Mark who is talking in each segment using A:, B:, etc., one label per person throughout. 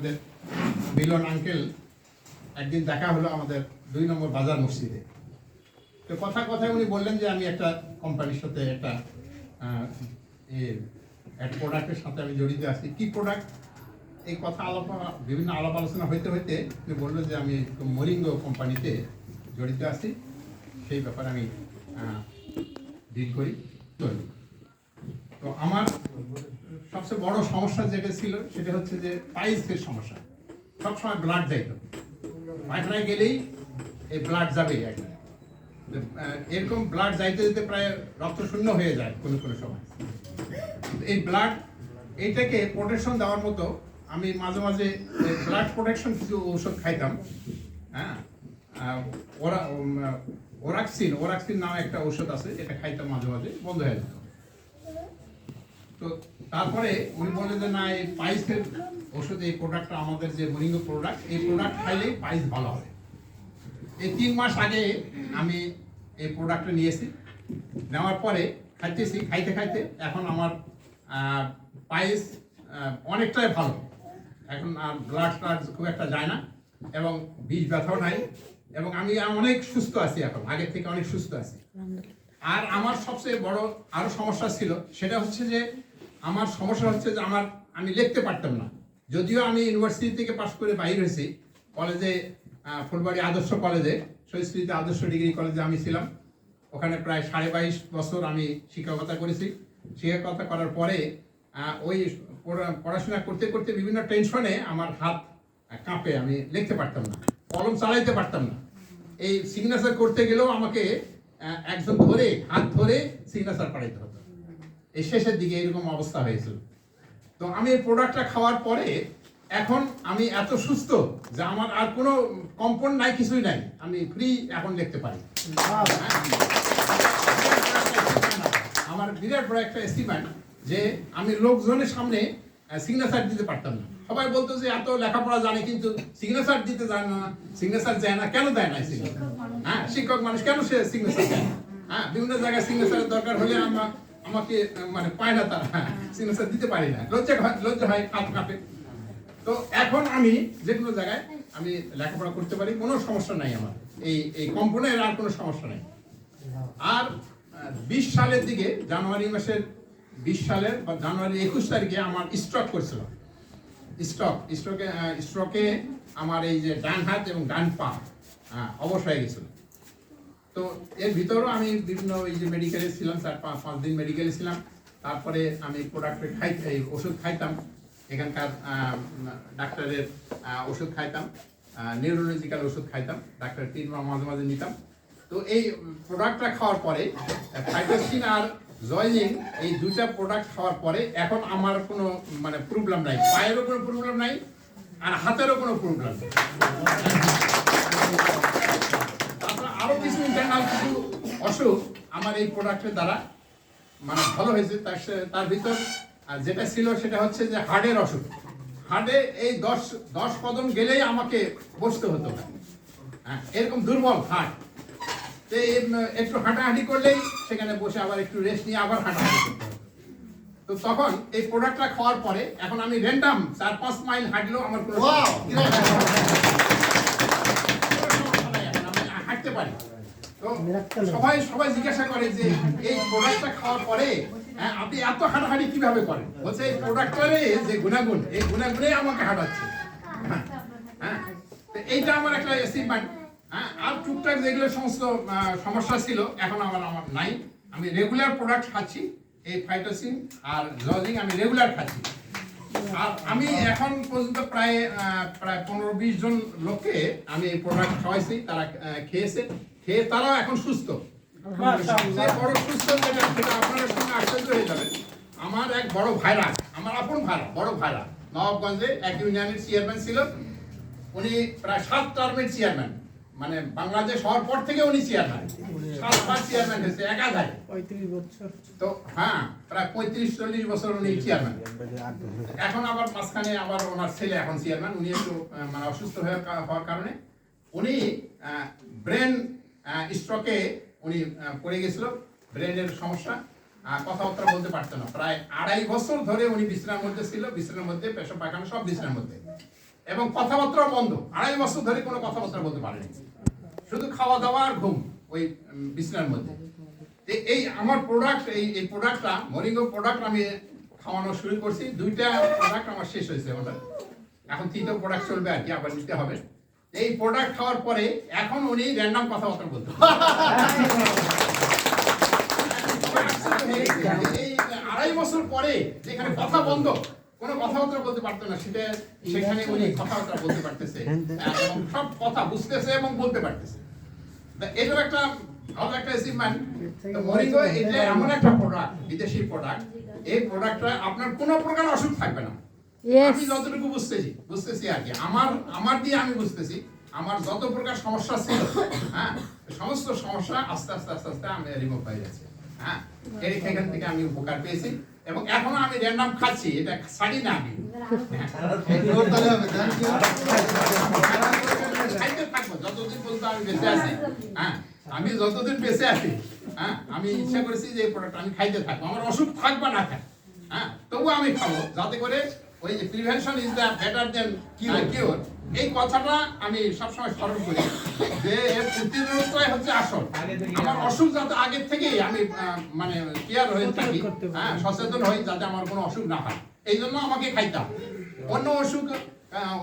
A: আমাদের মিলন আঙ্কেল একদিন দেখা হলো আমাদের দুই নম্বর বাজার মসজিদে। তো কথা কথায় উনি বললেন যে আমি একটা কোম্পানির সাথে একটা আহ, এ, একটা প্রোডাক্টের সাথে আমি জড়িত আছি। কি প্রোডাক্ট এই কথা আলাপ বিভিন্ন আলাপ আলোচনা হইতে হইতে উনি বললেন যে আমি মরিঙ্গো কোম্পানিতে জড়িত আছি। সেই ব্যাপারে আমি ডিল করি চলি। তো আমার সবচেয়ে বড় সমস্যা যেটা ছিল, সেটা হচ্ছে যে পাইলসের সমস্যা। সবসময় ব্লাড যাইতো পায়খানায় গেলেই এই ব্লাড যাবে এরকম ব্লাড যাইতে যেতে প্রায় রক্ত শূন্য হয়ে যায় কোনো কোনো সময়। এই ব্লাড এইটাকে প্রোটেকশন দেওয়ার মতো আমি মাঝে মাঝে ব্লাড প্রোটেকশন কিছু ঔষধ খাইতাম। হ্যাঁ? ওরা ওরাক্সিন ওরাক্সিন নামে একটা ঔষধ আছে, এটা খাইতাম মাঝে মাঝে, বন্ধ হয়ে যেত। তো তারপরে উনি বললেন যে না এই পাইসের ওষুধ এই প্রোডাক্টটা আমাদের যে মরিঙ্গ প্রোডাক্ট এই প্রোডাক্ট খাইলেই পাইস ভালো হবে। এই তিন মাস আগে আমি এই প্রোডাক্টটা নিয়েছি নেওয়ার পরে খাইতেছি খাইতে খাইতে এখন আমার পায়েস অনেকটাই ভালো। এখন আর ব্লাড ট্লাড খুব একটা যায় না এবং বীজ ব্যথাও নাই এবং আমি অনেক সুস্থ আছি এখন আগের থেকে অনেক সুস্থ আছি। আর আমার সবচেয়ে বড় আরও সমস্যা ছিল সেটা হচ্ছে যে আমার সমস্যা হচ্ছে যে আমার, আমি লিখতে পারতাম না। যদিও আমি ইউনিভার্সিটি থেকে পাশ করে বাইর হয়েছি কলেজে ফুলবাড়ি আদর্শ কলেজে শহীদ আদর্শ ডিগ্রি কলেজে আমি ছিলাম। ওখানে প্রায় সাড়ে বাইশ বছর আমি শিক্ষকতা করেছি। শিক্ষকতা করার পরে ওই পড়াশোনা করতে করতে বিভিন্ন টেনশনে আমার হাত কাঁপে, আমি লিখতে পারতাম না, কলম চালাইতে পারতাম না। এই সিগনেচার করতে গেলেও আমাকে একজন ধরে, হাত ধরে সিগনেচার করাইতে হতো। এই শেষের দিকে এরকম অবস্থা হয়েছিল। তো আমি এই প্রোডাক্টটা খাওয়ার পরে এখন আমি এত সুস্থ যে আমার আর কোনো কম্পন নাই কিছুই নাই। আমি ফ্রি এখন লিখতে পারি। আমার বিরাট বড় একটা এস্টিমেট যে আমি লোকজনের সামনে সিগনেচার দিতে পারতাম না। সবাই বলতো যে এত লেখাপড়া জানে কিন্তু সিগনেচার দিতে জানে না সিগনেচার দেয় না কেন দেয় না সিগনেচার হ্যাঁ শিক্ষক মানুষ কেন সে সিগনেচার দেয় না? হ্যাঁ বিভিন্ন জায়গায় সিগনেচারের দরকার হলে আমরা আমাকে মানে পায় না তারা। সিগনেচার দিতে পারি না। লজ্জা হয় লজ্জা হয় হাত কাঁপে। তো এখন আমি যে কোনো জায়গায় আমি লেখাপড়া করতে পারি কোনো সমস্যা নাই আমার। এই এই কম্পনের আর কোনো সমস্যা নাই। আর বিশ সালের দিকে জানুয়ারি মাসের বিশ সালের বা জানুয়ারি একুশ তারিখে আমার স্ট্রোক করছিল। স্ট্রোক স্ট্রোকে স্ট্রোকে আমার এই যে ডান হাত এবং ডান পা আহ, অবশ হয়ে গেছিল। তো এর ভিতরেও আমি বিভিন্ন এই যে মেডিকেলে ছিলাম, চার পাঁচ পাঁচ দিন মেডিকেলে ছিলাম। তারপরে আমি প্রোডাক্ট খাই ওষুধ খাইতাম। এখানকার ডাক্তারের ওষুধ খাইতাম। নিউরোলজিক্যাল ওষুধ খাইতাম। ডাক্তার মাস মাঝে মাঝে নিতাম। তো এই প্রোডাক্টটা খাওয়ার পরে ফাইটোসিন আর জয়জিং এই দুইটা প্রোডাক্ট খাওয়ার পরে, এখন আমার কোনো মানে প্রবলেম নাই। পায়েরও কোনো প্রবলেম নাই, আর হাতেরও কোনো প্রবলেম নেই। আরও কিছু ইন্টারনাল কিছু অসুখ আমার এই প্রোডাক্টের দ্বারা মানে ভালো হয়েছে তার তার ভিতর যেটা ছিল সেটা হচ্ছে যে হার্টের অসুখ। হার্টে এই দশ দশ কদম গেলেই আমাকে বসতে হতো। হ্যাঁ এরকম দুর্বল হার্ট তো একটু হাঁটাহাঁটি করলেই সেখানে বসে আবার একটু রেস্ট নিয়ে আবার হাঁটাহাঁটি তো তখন এই প্রোডাক্টটা খাওয়ার পরে এখন আমি র্যান্ডাম চার পাঁচ মাইল হাঁটলেও আমার হাঁটতে পারি। সবাই সবাই জিজ্ঞাসা করে যে এই প্রোডাক্টটা খাওয়ার পরে হ্যাঁ, আপনি এত হাঁটাহাঁটি কীভাবে করেন? বলছে এই প্রোডাক্টের যে গুণাগুণ এই গুণাগুণে আমাকে হাঁটাচ্ছে। হ্যাঁ, হ্যাঁ। এইটা আমার একটা অ্যাচিভমেন্ট হ্যাঁ আর টুকটাক যেগুলো সমস্ত সমস্যা ছিল এখন আমার আমার নাই। আমি রেগুলার প্রোডাক্ট খাচ্ছি এই ফাইটোসিন আর লজিং আমি রেগুলার খাচ্ছি। আমি এখন পর্যন্ত প্রায় প্রায় পনেরো বিশ জন লোককে আমি প্রোডাক্ট খাওয়াইছি তারা খেয়েছে। খেয়ে তারাও এখন সুস্থ। বড় সুস্থ যেটা সেটা আপনাদের সঙ্গে আশ্চর্য হয়ে যাবে। আমার এক বড় ভাইরা আমার আপন ভাইরা বড় ভাইরা নবাবগঞ্জে এক ইউনিয়নের চেয়ারম্যান ছিল। উনি প্রায় সাত টার্মের চেয়ারম্যান মানে বাংলাদেশ হওয়ার পর থেকে উনি চেয়ারম্যান সাতবার চেয়ারম্যান হয়েছে একাধারে।
B: পঁয়ত্রিশ বছর।
A: তো হ্যাঁ প্রায় পঁয়ত্রিশ চল্লিশ বছর উনি চেয়ারম্যান এখন আবার মাঝখানে আবার ওনার ছেলে এখন চেয়ারম্যান উনি একটু মানে অসুস্থ হয়ে হওয়ার কারণে। উনি ব্রেন স্ট্রোকে উনি পড়ে গেছিল ব্রেনের সমস্যা। কথাবার্তা বলতে পারতো না। প্রায় আড়াই বছর ধরে উনি বিছানার মধ্যে ছিল বিছানার মধ্যে পেশাব পায়খানা সব বিছানার মধ্যে। এবং কথাবার্তা বন্ধ। আড়াই বছর ধরে কোনো কথাবার্তা বলতে পারেনি। শুধু খাওয়া দাওয়া আর ঘুম ওই বিছানার মধ্যে। এই আমার প্রোডাক্ট এই এই প্রোডাক্টটা মরিঙ্গো প্রোডাক্ট আমি খাওয়ানো শুরু করছি। দুইটা প্রোডাক্ট আমার শেষ হয়েছে ওটা এখন তৃতীয় প্রোডাক্ট চলবে আর কি, আবার নিতে হবে। এই প্রোডাক্ট খাওয়ার পরে এখন উনি র্যান্ডাম কথাবার্তা বলতে আড়াই বছর পরে যেখানে কথা বন্ধ কোনো কথাবার্তা বলতে পারতো না সেটা সেখানে উনি কথাবার্তা বলতে পারতেছে। এবং সব কথা বুঝতেছে এবং বলতে পারতেছে। একটা ভালো একটা অ্যাচিভমেন্ট মরিঙ্গো এটা এমন একটা প্রোডাক্ট বিদেশি প্রোডাক্ট এই প্রোডাক্টটা আপনার কোনো প্রকার অসুখ থাকবে না। আমি যতটুকু বুঝতেছি বুঝতেছি আর কি। আমার আমার দিয়ে আমি বুঝতেছি আমার যত প্রকার সমস্যা ছিল হ্যাঁ সমস্ত সমস্যা আস্তে আস্তে আস্তে আস্তে আমি রিমুভ হয়ে যাচ্ছে হ্যাঁ এখান থেকে আমি উপকার পেয়েছি। এবং এখনও আমি র্যান্ডাম খাচ্ছি, এটা ছাড়ি না আমি। যতদিন পর্যন্ত আমি বেঁচে আছি হ্যাঁ আমি যতদিন বেঁচে আছি হ্যাঁ আমি ইচ্ছা করেছি যে এই প্রোডাক্ট আমি খাইতে থাকব। আমার অসুখ থাকবে না থাক হ্যাঁ তবুও আমি খাব, যাতে করে ওই যে prevention is the better than cure এই কথাটা আমি সবসময় স্মরণ করি যে এর প্রতিরোধটাই হচ্ছে আসল। আমার অসুখ যাতে আগের থেকেই আমি মানে কেয়ার হয়ে থাকি হ্যাঁ সচেতন হই যাতে আমার কোনো অসুখ না হয়। এই জন্য আমাকে খাইতে হবে। অন্য অসুখ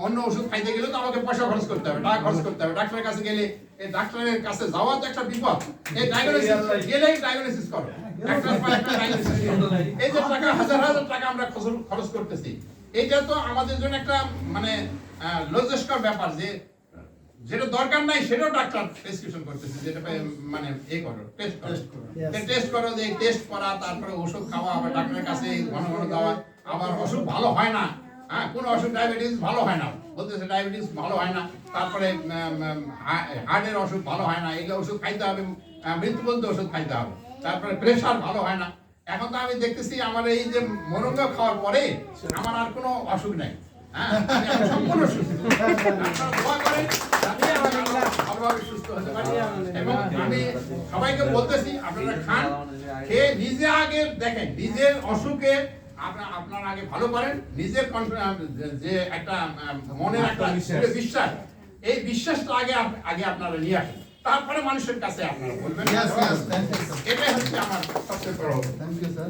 A: অন্য ওষুধ খাইতে গেলে তো আমাকে পয়সা খরচ করতে হবে টাকা খরচ করতে হবে। ডাক্তারের কাছে গেলে এই ডাক্তারের কাছে যাওয়া তো একটা বিপদ। এই ডায়াগনোসিস গেলেই ডায়াগনোসিস করো। ডাক্তার। এই যে টাকা হাজার হাজার টাকা আমরা খরচ করতেছি এইটা তো আমাদের জন্য একটা মানে লজ্জাস্কর ব্যাপার যে যেটা দরকার নাই সেটাও ডাক্তার প্রেসক্রিপশন করতেছে যেটা মানে এ করো টেস্ট করো। টেস্ট করো যে টেস্ট করা তারপরে ওষুধ খাওয়া আবার ডাক্তারের কাছে ঘন ঘন যাওয়া আবার অসুখ ভালো হয় না হ্যাঁ কোন অসুখ ডায়াবেটিস ভালো হয় না বলতেছে ডায়াবেটিস ভালো হয় না তারপরে হার্টের অসুখ ভালো হয় না এগুলো ওষুধ খাইতে হবে আহ, মৃত্যুবন্ধ ওষুধ খাইতে হবে তারপরে প্রেশার ভালো হয় না এখন তো আমি দেখতেছি আমার এই যে মরঙ্গ খাওয়ার পরে আমার আর কোনো অসুখ নাই। হ্যাঁ? আমি সম্পূর্ণ সুস্থ। আপনারা দোয়া করেন যাতে আমি আরও ভালোভাবে সুস্থ হতে পারি। এবং আমি সবাইকে বলতেছি আপনারা খান খেয়ে নিজে আগে দেখেন নিজের অসুখে আপনারা আপনারা আগে ভালো করেন নিজের যে একটা মনের একটা বিশ্বাস এই বিশ্বাসটা আগে আগে আপনারা নিয়ে আসেন। তারপরে মানুষের কাছে আপনারা বলবেন. এটাই হচ্ছে আমার সবচেয়ে বড়
C: থ্যাংক ইউ sir.